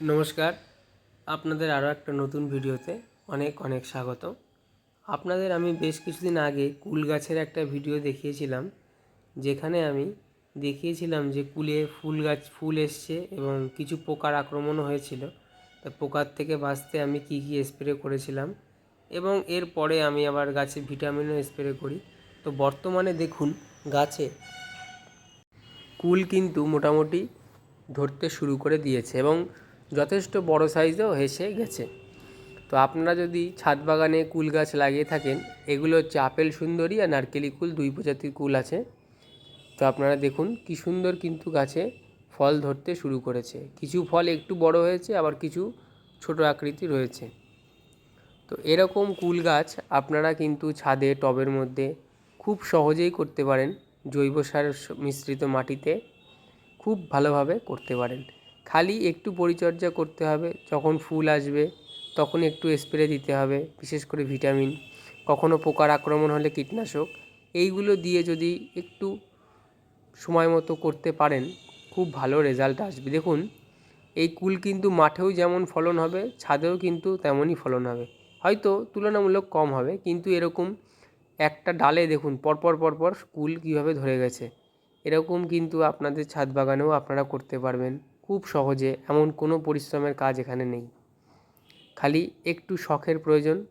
নমস্কার। আপনাদের আরও একটা নতুন ভিডিওতে অনেক অনেক স্বাগত আপনাদের আমি বেশ কিছুদিন আগে কুল গাছের একটা ভিডিও দেখিয়েছিলাম, যেখানে আমি দেখিয়েছিলাম যে কুলে ফুল গাছ, ফুল এসছে এবং কিছু পোকার আক্রমণও হয়েছিল। তা পোকার থেকে বাঁচতে আমি কী কী স্প্রে করেছিলাম এবং এরপরে আমি আবার গাছে ভিটামিনও স্প্রে করি। তো বর্তমানে দেখুন, গাছে কুল কিন্তু মোটামুটি ধরতে শুরু করে দিয়েছে এবং যথেষ্ট বড় সাইজেও হেসে গেছে। তো আপনারা যদি ছাদ বাগানে কুল গাছ লাগিয়ে থাকেন, এগুলো হচ্ছে আপেল, সুন্দরী আর নারকেলি কুল, দুই প্রজাতির কুল আছে। তো আপনারা দেখুন কি সুন্দর কিন্তু গাছে ফল ধরতে শুরু করেছে। কিছু ফল একটু বড় হয়েছে, আবার কিছু ছোট আকৃতি রয়েছে তো এরকম কুল গাছ আপনারা কিন্তু ছাদে, টবের মধ্যে খুব সহজেই করতে পারেন। জৈব সার মিশ্রিত মাটিতে খুব ভালোভাবে করতে পারেন। খালি একটু পরিচর্যা করতে হবে, যখন ফুল আসবে তখন একটু স্প্রে দিতে হবে, বিশেষ করে ভিটামিন কখনো পোকার আক্রমণ হলে কীটনাশক। এইগুলো দিয়ে যদি একটু সময় মতো করতে পারেন, খুব ভালো রেজাল্ট আসবে। দেখুন, এই কুল কিন্তু মাঠেও যেমন ফলন হবে, ছাদেও কিন্তু তেমনই ফলন হবে। হয়তো তুলনামূলক কম হবে, কিন্তু এরকম একটা ডালে দেখুন, পরপর পরপর কুল কীভাবে ধরে গেছে, এরকম কিন্তু আপনাদের ছাদ বাগানেও আপনারা করতে পারবেন। খুব সহজে এমন কোনো পরিশ্রমের কাজ এখানে নেই। খালি একটু শখের প্রয়োজন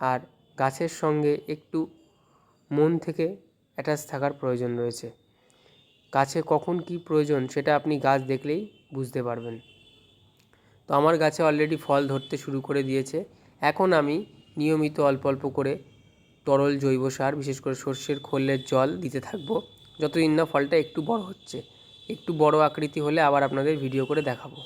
আর গাছের সঙ্গে একটু মন থেকে অ্যাটাচ থাকার প্রয়োজন রয়েছে। গাছে কখন কি প্রয়োজন সেটা আপনি গাছ দেখলেই বুঝতে পারবেন। তো আমার গাছে অলরেডি ফল ধরতে শুরু করে দিয়েছে। এখন আমি নিয়মিত অল্প অল্প করে তরল জৈব সার, বিশেষ করে সর্ষের খোলের জল দিতে থাকব। যতদিন না ফলটা একটু বড় হচ্ছে। একটু বড় আকৃতি হলে আবার আপনাদের ভিডিও করে দেখাবো।